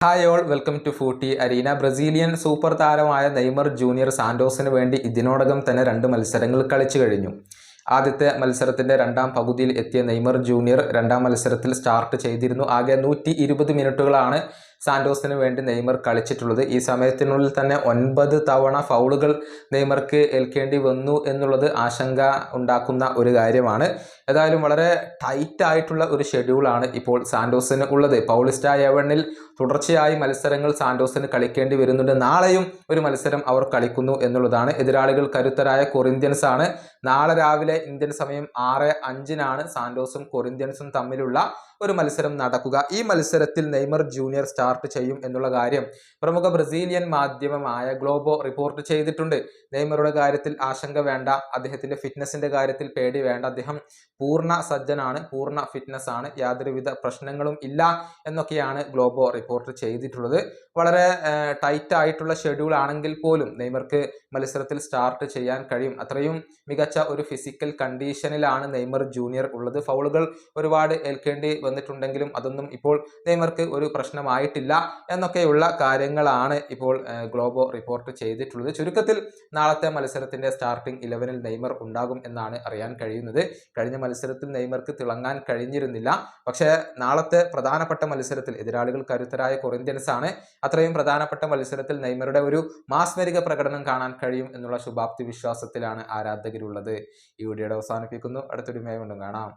Hi all welcome to Footy Arena Brazilian super താരമായ Neymar junior സാന്റോസിന് വേണ്ടി ഇതിനോടകം തന്നെ രണ്ട് മത്സരങ്ങൾ കളിച്ചു കഴിഞ്ഞു. ആദ്യത്തെ മത്സരത്തിന്റെ രണ്ടാം പകുതിയിൽ എത്തിയ നെയ്മർ ജൂനിയർ രണ്ടാം മത്സരത്തിൽ സ്റ്റാർട്ട് ചെയ്തിരുന്നു. ആകെ നൂറ്റി ഇരുപത് മിനിറ്റുകളാണ് സാന്റോസിന് വേണ്ടി നെയ്മർ കളിച്ചിട്ടുള്ളത്. ഈ സമയത്തിനുള്ളിൽ തന്നെ ഒൻപത് തവണ ഫൗളുകൾ നെയ്മർക്ക് ഏൽക്കേണ്ടി വന്നു എന്നുള്ളത് ആശങ്ക ഉണ്ടാക്കുന്ന ഒരു കാര്യമാണ്. ഏതായാലും വളരെ ടൈറ്റ് ആയിട്ടുള്ള ഒരു ഷെഡ്യൂളാണ് ഇപ്പോൾ സാന്റോസിന് ഉള്ളത്. പൗളിസ്റ്റ എവണിൽ തുടർച്ചയായി മത്സരങ്ങൾ സാന്റോസിന് കളിക്കേണ്ടി വരുന്നുണ്ട്. നാളെയും ഒരു മത്സരം അവർ കളിക്കുന്നു എന്നുള്ളതാണ് എതിരാളികൾ കരുത്തരായ കൊറിന്ത്യൻസ് ആണ്. നാളെ രാവിലെ ഇന്ത്യൻ സമയം ആറ് അഞ്ചിനാണ് സാന്റോസും കൊറിന്ത്യൻസും തമ്മിലുള്ള ഒരു മത്സരം നടക്കുക. ഈ മത്സരത്തിൽ നെയ്മർ ജൂനിയർ സ്റ്റാർട്ട് ചെയ്യും എന്നുള്ള കാര്യം പ്രമുഖ ബ്രസീലിയൻ മാധ്യമമായ ഗ്ലോബോ റിപ്പോർട്ട് ചെയ്തിട്ടുണ്ട്. നെയ്മറുടെ കാര്യത്തിൽ ആശങ്ക വേണ്ട അദ്ദേഹത്തിന്റെ ഫിറ്റ്നസിന്റെ കാര്യത്തിൽ പേടി വേണ്ട അദ്ദേഹം പൂർണ സജ്ജനാണ് പൂർണ ഫിറ്റ്നസ് ആണ് യാതൊരുവിധ പ്രശ്നങ്ങളും ഇല്ല എന്നൊക്കെയാണ് ഗ്ലോബോ റിപ്പോർട്ട് ചെയ്തിട്ടുള്ളത്. വളരെ ടൈറ്റ് ആയിട്ടുള്ള ഷെഡ്യൂൾ ആണെങ്കിൽ പോലും നെയ്മർക്ക് മത്സരത്തിൽ സ്റ്റാർട്ട് ചെയ്യാൻ കഴിയും. അത്രയും മികച്ച ഒരു ഫിസിക്കൽ കണ്ടീഷനിലാണ് നെയ്മർ ജൂനിയർ ഉള്ളത്. ഫൗളുകൾ ഒരുപാട് ഏൽക്കേണ്ടി വന്നിട്ടുണ്ടെങ്കിലും അതൊന്നും ഇപ്പോൾ നെയ്മർക്ക് ഒരു പ്രശ്നമായിട്ടില്ല. എന്നൊക്കെയുള്ള കാര്യങ്ങളാണ് ഇപ്പോൾ ഗ്ലോബോ റിപ്പോർട്ട് ചെയ്തിട്ടുള്ളത്. ചുരുക്കത്തിൽ നാളത്തെ മത്സരത്തിന്റെ സ്റ്റാർട്ടിംഗ് ഇലവനിൽ നെയ്മർ ഉണ്ടാകും എന്നാണ് അറിയാൻ കഴിയുന്നത്. കഴിഞ്ഞ മത്സരത്തിൽ നെയ്മർക്ക് തിളങ്ങാൻ കഴിഞ്ഞിരുന്നില്ല. പക്ഷേ നാളത്തെ പ്രധാനപ്പെട്ട മത്സരത്തിൽ എതിരാളികൾ കരുത്തരായ കൊറിന്ത്യൻസ് ആണ് അത്രയും പ്രധാനപ്പെട്ട മത്സരത്തിൽ നെയ്മറുടെ ഒരു മാസ്മരിക പ്രകടനം കാണാൻ കഴിയും എന്നുള്ള ശുഭാപ്തി വിശ്വാസത്തിലാണ് ആരാധകരുള്ളത്. ഈ വീഡിയോയുടെ അവസാനിപ്പിക്കുന്നു. അടുത്തൊരു മേ കൊണ്ടും കാണാം.